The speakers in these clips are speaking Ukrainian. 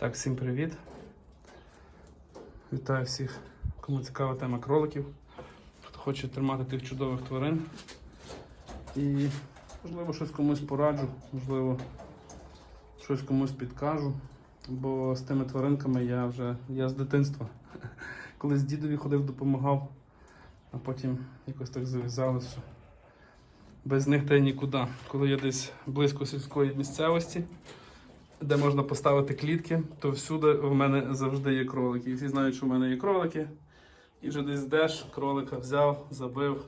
Так, всім привіт. Вітаю всіх, кому цікава тема кроликів, хто хоче тримати тих чудових тварин. І можливо щось комусь пораджу, можливо, щось комусь підкажу. Бо з тими тваринками я вже я з дитинства. Колись дідові ходив, допомагав, а потім якось так зав'язалося. Без них та й нікуди. Коли я десь близько сільської місцевості, де можна поставити клітки, то всюди в мене завжди є кролики. І всі знають, що в мене є кролики. І вже десь йдеш, кролика взяв, забив.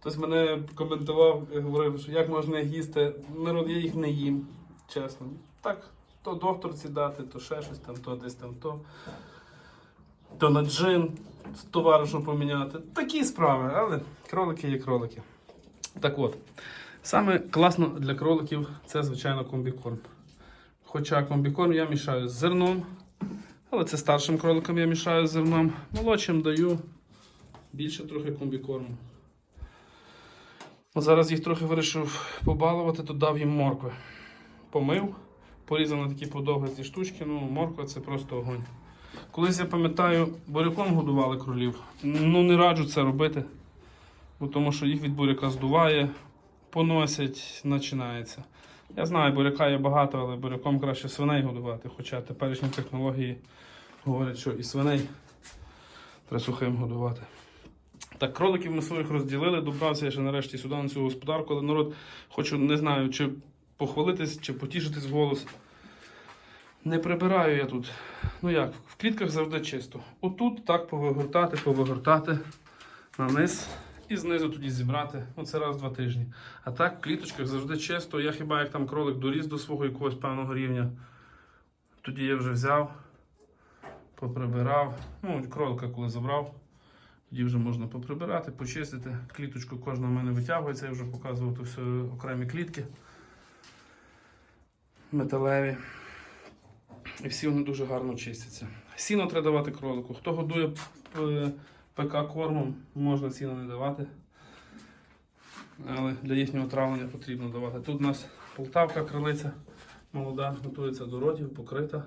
Хтось мене коментував, говорив, що як можна їх їсти. Народ, я їх не їм, чесно. Так, то докторці дати, то ще щось там, то десь там то. То на джин з товаришу поміняти. Такі справи, але кролики є кролики. Так от, саме класно для кроликів це, звичайно, комбікорм. Хоча комбікорм я мішаю з зерном, але це старшим кроликам я мішаю з зерном. Молодшим даю більше трохи комбікорму. Зараз їх трохи вирішив побалувати, то дав їм моркви. Помив, порізав на такі подовгасті штучки, ну морква це просто огонь. Колись я пам'ятаю, буряком годували кролів. Ну не раджу це робити, бо тому що їх від буряка здуває, поносять, починається. Я знаю, буряка є багато, але буряком краще свиней годувати. Хоча теперішні технології говорять, що і свиней треба сухим годувати. Так, кроликів ми своїх розділили, добрався я ще нарешті сюди на цю господарку, але народ хочу, не знаю, чи похвалитись, чи потішитись в голос. Не прибираю я тут. Ну як, в клітках завжди чисто. Отут так повигортати, повигортати на низ і знизу тоді зібрати. Оце раз два тижні. А так в кліточках завжди чисто. Я хіба як там кролик доріс до свого якогось певного рівня. Тоді я вже взяв, поприбирав. Ну, кролика коли забрав. Тоді вже можна поприбирати, почистити. Кліточку кожна в мене витягується, я вже показував тут все окремі клітки металеві. І всі вони дуже гарно чистяться. Сіно треба давати кролику. Хто годує е, ПК кормом, можна сіно не давати. Але для їхнього травлення потрібно давати. Тут у нас полтавка крилиця молода, готується до родів, покрита.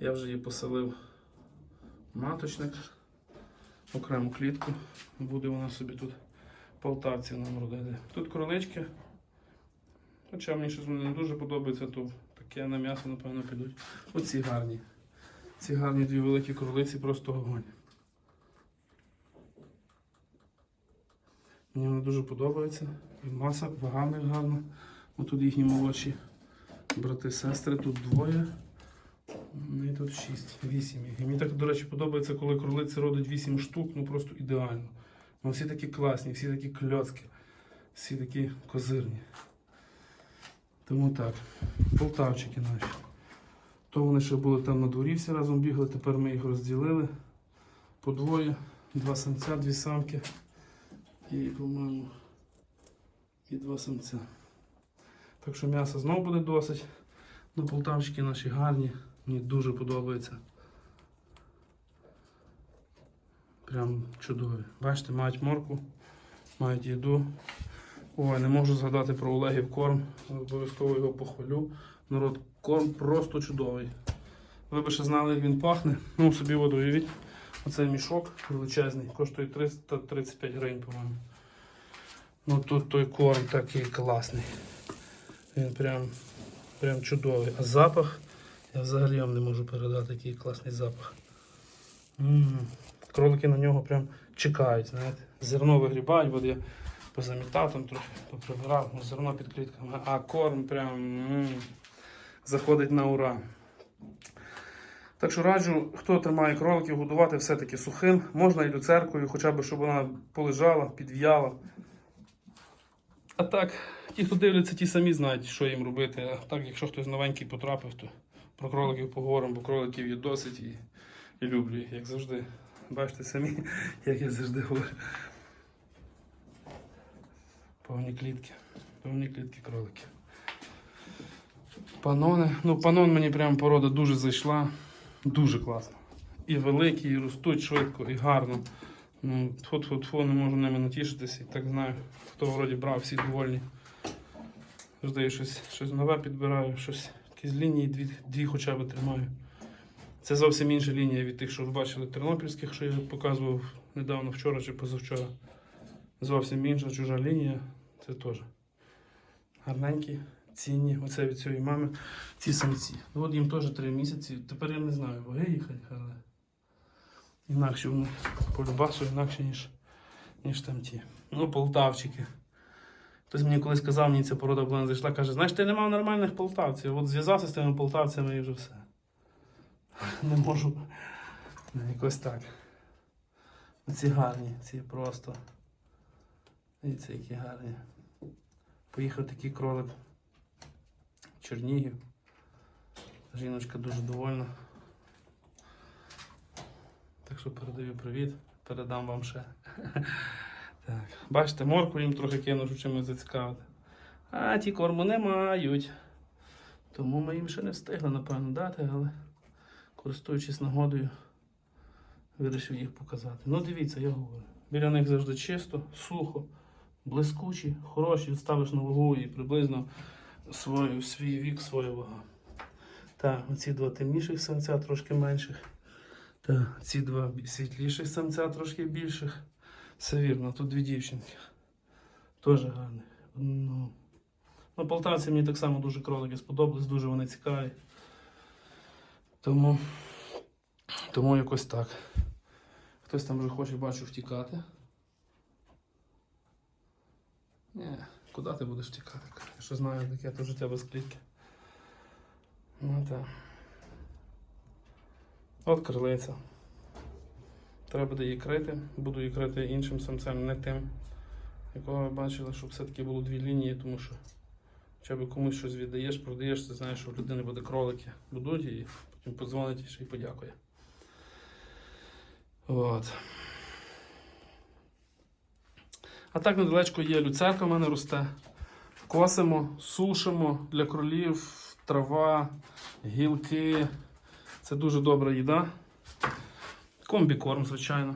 Я вже її поселив маточник, окрему клітку. Буде вона собі тут полтавці нам родити. Тут кролички. Хоча мені щось не дуже подобається, то таке на м'ясо, напевно, підуть. Оці гарні. Ці гарні дві великі кролиці просто огонь. Мені вони дуже подобаються. І маса, вага них гарна. Отут їхні молодші брати, сестри, тут двоє. І тут шість, вісім їх. І мені так, до речі, подобається, коли кролиці родить вісім штук, ну просто ідеально. Ну, всі такі класні, всі такі кльоцки, всі такі козирні. Тому так, полтавчики наші. То вони ще були там на дворі, всі разом бігли, тепер ми їх розділили по двоє, два самця, дві самки і, по-моєму, і два самця. Так що м'яса знову буде досить. Ну, полтавчики наші гарні, мені дуже подобається. Прям чудові. Бачите, мають морку, мають їду. Ой, не можу згадати про Олегів корм. Обов'язково його похвалю. Народ, корм просто чудовий. Ви б ще знали, як він пахне. Ну, собі от уявіть. Оцей мішок величезний, коштує 335 гривень, по-моєму. Ну тут той корм такий класний. Він прям, прям чудовий. А запах, я взагалі вам не можу передати, який класний запах. М, Кролики на нього прям чекають, знаєте. Зерно вигрібають, от я позамітав там трохи, поприбирав, ну, зерно під клітками, а корм прям м, заходить на ура. Так що раджу, хто тримає кроликів, годувати все-таки сухим. Можна і люцеркою, хоча б щоб вона полежала, підв'яла. А так, ті, хто дивляться, ті самі знають, що їм робити. А так, якщо хтось новенький потрапив, то про кроликів поговоримо, бо кроликів є досить і, і люблю їх, як завжди. Бачите самі, як я завжди говорю. Повні клітки. Повні клітки кролики. Панони. Ну, панон мені прям порода дуже зайшла. Дуже класно. І великі, і ростуть швидко, і гарно. Ну, тфу-тфу-тфу, не можу ними натішитися. І так знаю, хто вроді брав, всі довольні. Завжди щось, щось нове підбираю, щось, якісь лінії дві, дві хоча б тримаю. Це зовсім інша лінія від тих, що ви бачили тернопільських, що я показував недавно, вчора чи позавчора. Зовсім інша чужа лінія. Це теж гарненькі, цінні. Оце від цієї мами. Ці самці. Ну, от їм теж три місяці. Тепер я не знаю, ваги їхати, але інакше вони по любасу, інакше, ніж, ніж там ті. Ну, полтавчики. Хтось мені колись казав, мені ця порода була не зайшла, каже, знаєш, ти не мав нормальних полтавців. От зв'язався з тими полтавцями і вже все. Не можу. Ну, Якось так. Ці гарні, ці просто. Дивіться, які гарні. Поїхав такий кролик. Чернігів. Жіночка дуже довольна. Так що передаю привіт, передам вам ще. Так. Бачите, морку їм трохи кину, щоб чимось зацікавити. А ті корму не мають. Тому ми їм ще не встигли, напевно, дати, але користуючись нагодою, вирішив їх показати. Ну, дивіться, я говорю. Біля них завжди чисто, сухо, блискучі, хороші, ставиш на вагу і приблизно свою, свій вік, своя вага. Так, оці два темніших самця трошки менших. Так, ці два світліших самця трошки більших. Все вірно, тут дві дівчинки. Теж гарні. Ну, ну, полтавці мені так само дуже кролики сподобались, дуже вони цікаві. Тому, тому якось так. Хтось там вже хоче, бачу, втікати. Ні, куди ти будеш втікати? Я що знаю, таке то життя без клітки. Ну так. От крилиця. Треба буде її крити. Буду її крити іншим самцем, не тим, якого ви бачили, щоб все-таки було дві лінії, тому що хоча б комусь щось віддаєш, продаєш, ти знаєш, що в людини буде кролики. Будуть і потім подзвонить і ще й подякує. От. А так недалечко є люцерка в мене росте. Косимо, сушимо для кролів, трава, гілки. Це дуже добра їда. Комбікорм, звичайно.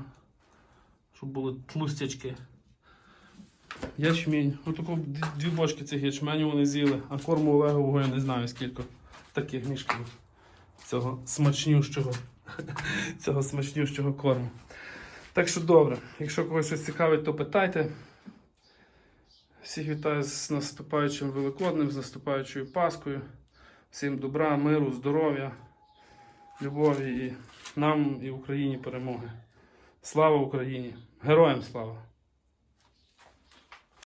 Щоб були тлустячки. Ячмінь. Отаку д- дві бочки цих ячменю вони з'їли, а корму Олегового я не знаю скільки таких мішків. Цього смачнющого. Цього смачнющого корму. Так що добре. Якщо когось щось цікавить, то питайте. Всіх вітаю з наступаючим Великоднем, з наступаючою Паскою. Всім добра, миру, здоров'я, любові і нам і Україні перемоги. Слава Україні! Героям слава!